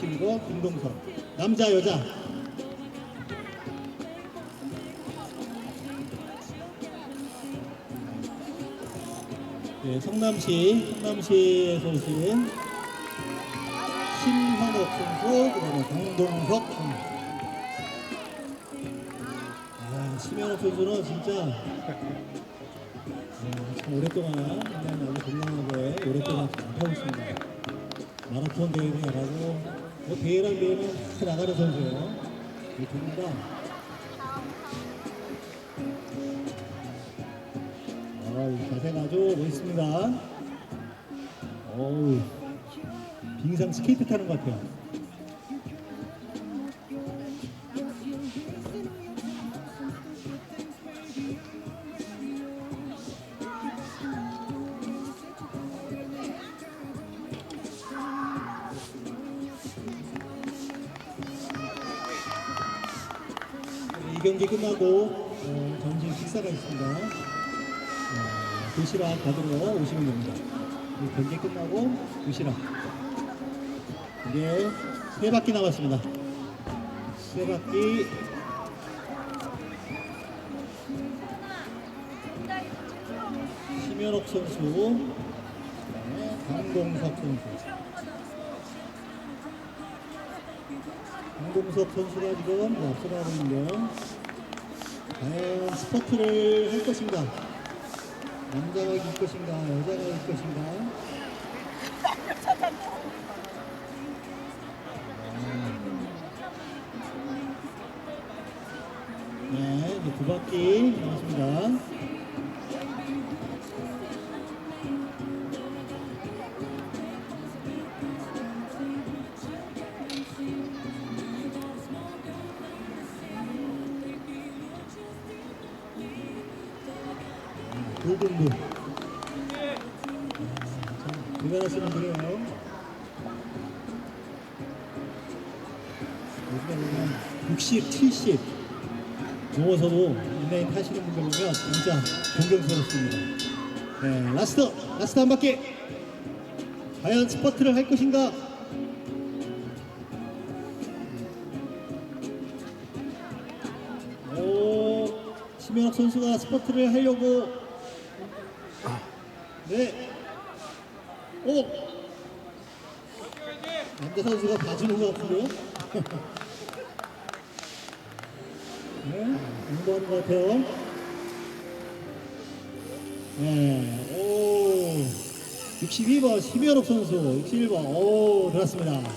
62번 김동석 남자 여자. 네, 성남시 성남시에서 오신 신현옥 선수 그다음에 강동석 선수. 아 신현옥 선수는 진짜 아, 참 오랫동안 그냥 아주 건강하게 오랫동안 잘 하고 있습니다. 마라톤 대회를 나가고 뭐 대회란 대회는 다 나가는 선수예요. 이 두분다 아, 이 자세가 아주 멋있습니다. 어우, 빙상 스케이트 타는 것 같아요. 경기 끝나고 어, 점심 식사가 있습니다. 어, 도시락 받으러 오시면 됩니다. 이 경기 끝나고 도시락. 이제 세 바퀴 남았습니다. 세 바퀴. 심현옥 선수, 그다음에 강동석 선수. 강동석 선수가 지금 앞서가고 있는데요. 과연 스퍼트를 할 것인가? 남자가 이길 것인가? 여자가 이길 것인가? 네, 이제 두 바퀴 남았습니다. 참 대단하시는 분이에요. 요즘에 보면 60, 70 넘어서도 인라인 타시는 분들 보면 진짜 존경스럽습니다. 네, 라스트, 라스트 한 바퀴. 과연 스퍼트를 할 것인가? 오, 심현욱 선수가 스퍼트를 하려고. 네. 오! 남자 선수가 봐주는 것 같은데요? 네, 공부하는 것 같아요. 네, 오. 62번 심현욱 선수, 61번, 오, 들었습니다.